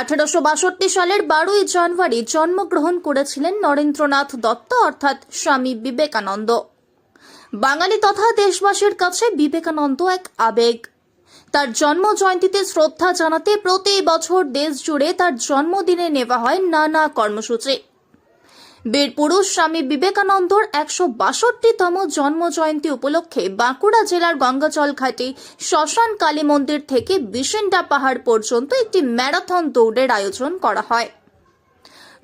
আঠারোশো বাষট্টি সালের বারোই জানুয়ারি জন্মগ্রহণ করেছিলেন নরেন্দ্রনাথ দত্ত, অর্থাৎ স্বামী বিবেকানন্দ। বাঙালি তথা দেশবাসীর কাছে বিবেকানন্দ এক আবেগ। তার জন্ম জয়ন্তীতে শ্রদ্ধা জানাতে প্রতি বছর দেশ জুড়ে তার জন্মদিনে নেওয়া হয় নানা কর্মসূচি। বীর পুরুষ স্বামী বিবেকানন্দর একশো বাষট্টিতম জন্ম জয়ন্তী উপলক্ষে বাঁকুড়া জেলার গঙ্গাজল ঘাটে শ্মশান কালী মন্দির থেকে বিশেন্ডা পাহাড় পর্যন্ত একটি ম্যারাথন দৌড়ের আয়োজন করা হয়।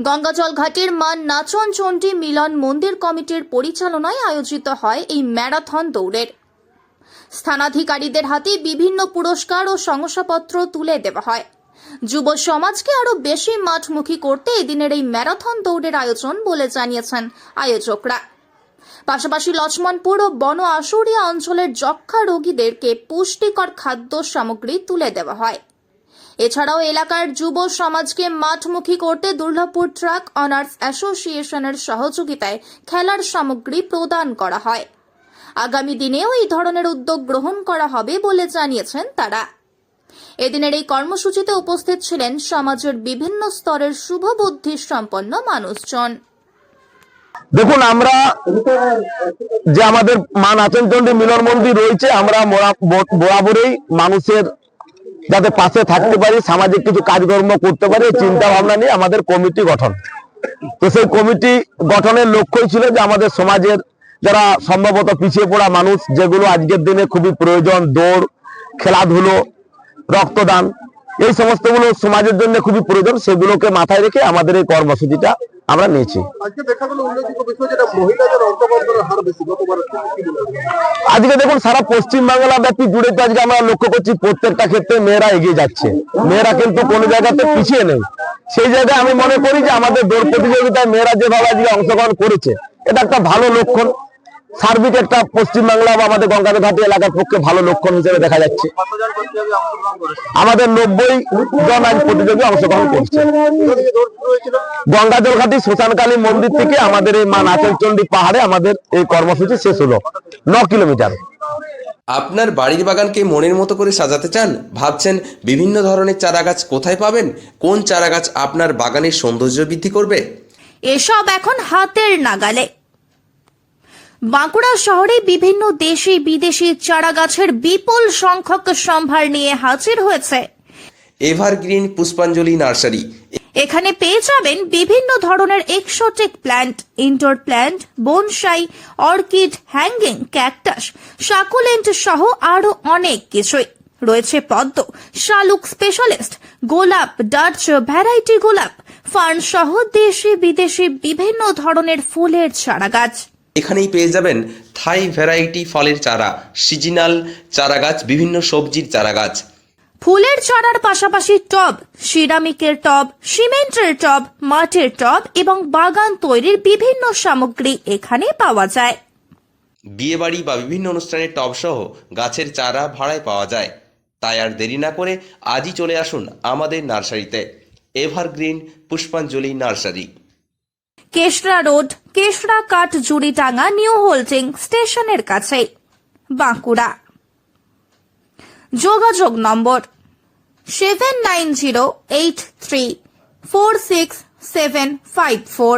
গঙ্গাজল ঘাটের মান নাচন চণ্ডী মিলন মন্দির কমিটির পরিচালনায় আয়োজিত হয় এই ম্যারাথন দৌড়ের। স্থানাধিকারীদের হাতে বিভিন্ন পুরস্কার ও শংসাপত্র তুলে দেওয়া হয়। যুব সমাজকে আরও বেশি মাঠমুখী করতে এদিনের এই ম্যারাথন দৌড়ের আয়োজন বলে জানিয়েছেন আয়োজকরা। পাশাপাশি লক্ষ্মণপুর ও বন আশুরিয়া অঞ্চলের যক্ষা রোগীদেরকে পুষ্টিকর খাদ্য সামগ্রী তুলে দেওয়া হয়। এছাড়াও এলাকার যুব সমাজকে মাঠমুখী করতে দুর্লভপুর ট্রাক অনার্স অ্যাসোসিয়েশনের সহযোগিতায় খেলার সামগ্রী প্রদান করা হয়। আগামী দিনেও এই ধরনের উদ্যোগ গ্রহণ করা হবে বলে জানিয়েছেন তারা। এদিনের এই কর্মসূচিতে উপস্থিত ছিলেন সমাজের বিভিন্ন স্তরের শুভবুদ্ধি সম্পন্ন মানুষজন। দেখুন, আমরা যে আমাদের মা নাচনচন্ডী মিলন মন্দির রয়েছে, আমরা বরাবরই মানুষের যাতে পাশে থাকতে পারি, সামাজিক কিছু কাজকর্ম করতে পারি চিন্তা ভাবনা নিয়ে আমাদের কমিটি গঠন। তো সেই কমিটি গঠনের লক্ষ্যই ছিল যে আমাদের সমাজের যারা সম্ভবত পিছিয়ে পড়া মানুষ, যেগুলো আজকের দিনে খুবই প্রয়োজন, দৌড়, খেলাধুলো রক্তদান। এই সমস্তগুলো সমাজের জন্য খুবই প্রয়োজন সেগুলোকে মাথায় রেখে আমাদের এই কর্মসূচিটা আমরা নিয়েছি। আজকে দেখুন সারা পশ্চিম বাংলা ব্যাপী জুড়ে তো আজকে আমরা লক্ষ্য করছি প্রত্যেকটা ক্ষেত্রে মেয়েরা এগিয়ে যাচ্ছে। মেয়েরা কিন্তু কোনো জায়গাতে পিছিয়ে নেই। সেই জায়গায় আমি মনে করি যে আমাদের দৌড় প্রতিযোগিতায় মেয়েরা যেভাবে আজকে অংশগ্রহণ করেছে এটা একটা ভালো লক্ষণ। সার্বিক একটা পশ্চিম বাংলা বা আমাদের গঙ্গাধর ঘাটি এলাকার পক্ষে ভালো লক্ষণ হিসেবে দেখা যাচ্ছে। আমাদের নব্বই জন আজ প্রতিযোগী অংশগ্রহণ করছে। গঙ্গাজল ঘাটি শ্মশানকালী মন্দির থেকে আমাদের এই মা নাচনচন্ডী পাহাড়ে আমাদের এই কর্মসূচি শেষ হলো ন কিলোমিটার। আপনার বাড়ির বাগানকে মনের মতো করে সাজাতে চান? ভাবছেন বিভিন্ন ধরনের চারাগাছ কোথায় পাবেন? কোন চারাগাছ আপনার বাগানের সৌন্দর্য বৃদ্ধি করবে? এসব এখন হাতের নাগালে। বাঁকুড়া শহরে বিভিন্ন দেশি বিদেশি চারা গাছের বিপুল সংখ্যক সম্ভার নিয়ে হাজির হয়েছে। Evergreen Pushpanjali nursery. এখানে পেয়ে যাবেন বিভিন্ন ধরনের exotic plant indoor plant bonsai orchid hanging cactus succulent সহ আরও অনেক কিছুই। রয়েছে পদ্ম শালুক স্পেশালিস্ট গোলাপ ডাচ ভ্যারাইটি গোলাপ ফার্ন সহ দেশি বিদেশি বিভিন্ন ধরনের ফুলের চারা গাছ এখানেই পেয়ে যাবেন থাই ভ্যারাইটি ফলের চারা সিজনাল চারা গাছ বিভিন্ন সবজির চারাগাছ। ফুলের চারার পাশাপাশি টব সিরামিকের টব সিমেন্টের টব মাটির টব এবং বাগান তৈরির বিভিন্ন সামগ্রী এখানে পাওয়া যায়। বিয়েবাড়ি বা বিভিন্ন অনুষ্ঠানের টব সহ গাছের চারা ভাড়ায় পাওয়া যায়। তাই আর দেরি না করে আজই চলে আসুন আমাদের নার্সারিতে। Evergreen Pushpanjali nursery. Keshra road, Keshra cut Juritanga new holding স্টেশনের কাছে বাঁকুড়া। যোগাযোগ নম্বর seven nine zero eight three four six seven five four.